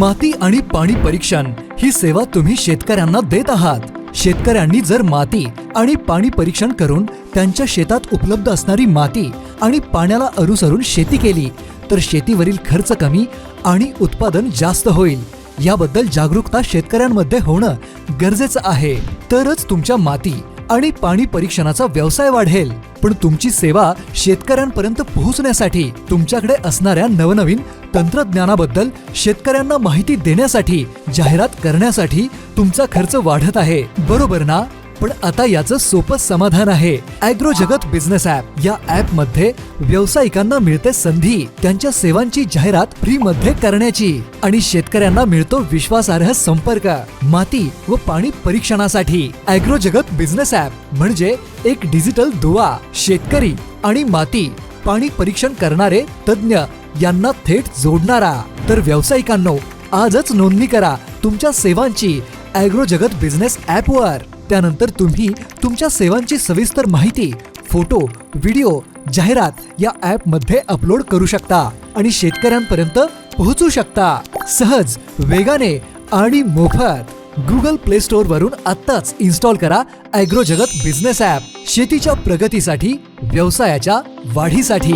माती आणि पाणी परीक्षण ही सेवा तुम्ही शेतकऱ्यांना देत आहात. शेतकऱ्यांनी जर माती आणि पाणी परीक्षण करून त्यांच्या शेतात उपलब्ध असणारी माती आणि पाण्याला अनुसरून शेती केली तर शेतीवरील खर्च कमी आणि उत्पादन जास्त होईल. याबद्दल जागरूकता शेतकऱ्यांमध्ये होणं गरजेचं आहे. तरच तुमच्या माती आणि पाणी परीक्षणाचा व्यवसाय वाढेल. पण तुमची सेवा शेतकऱ्यांपर्यंत पोहोचण्यासाठी तुमच्याकडे असणाऱ्या नवनवीन तंत्रज्ञानाबद्दल शेतकऱ्यांना माहिती देण्यासाठी जाहिरात करण्यासाठी तुमचा खर्च वाढत आहे. बरोबर ना? पण आता याचं सोपं समाधान आहे. अॅग्रो जगत बिझनेस ऍप या ऍपमध्ये व्यावसायिकांना मिळते संधी त्यांच्या सेवांची जाहिरात फ्री मध्ये करण्याची आणि शेतकऱ्यांना मिळतो विश्वासार्ह संपर्क माती व पाणी परीक्षणासाठी. अॅग्रो जगत बिझनेस ऍप म्हणजे एक डिजिटल दुवा शेतकरी आणि माती. पाणी परीक्षण करणारे तज्ज्ञ यांना थेट जोडणारा. तर व्यावसायिकांनो आजच नोंदणी करा तुमच्या सेवांची ॲग्रो जगत बिझनेस ॲपवर. त्यानंतर तुम्ही तुमच्या सेवांची सविस्तर माहिती फोटो व्हिडिओ जाहिरात या ॲपमध्ये अपलोड करू शकता आणि शेतकऱ्यांपर्यंत पोहोचू शकता. सहज वेगाने आणि मोफत. गुगल प्ले स्टोअर वरून आत्ताच इन्स्टॉल करा अॅग्रो जगत बिझनेस ऍप शेतीच्या प्रगतीसाठी व्यवसायाच्या वाढीसाठी.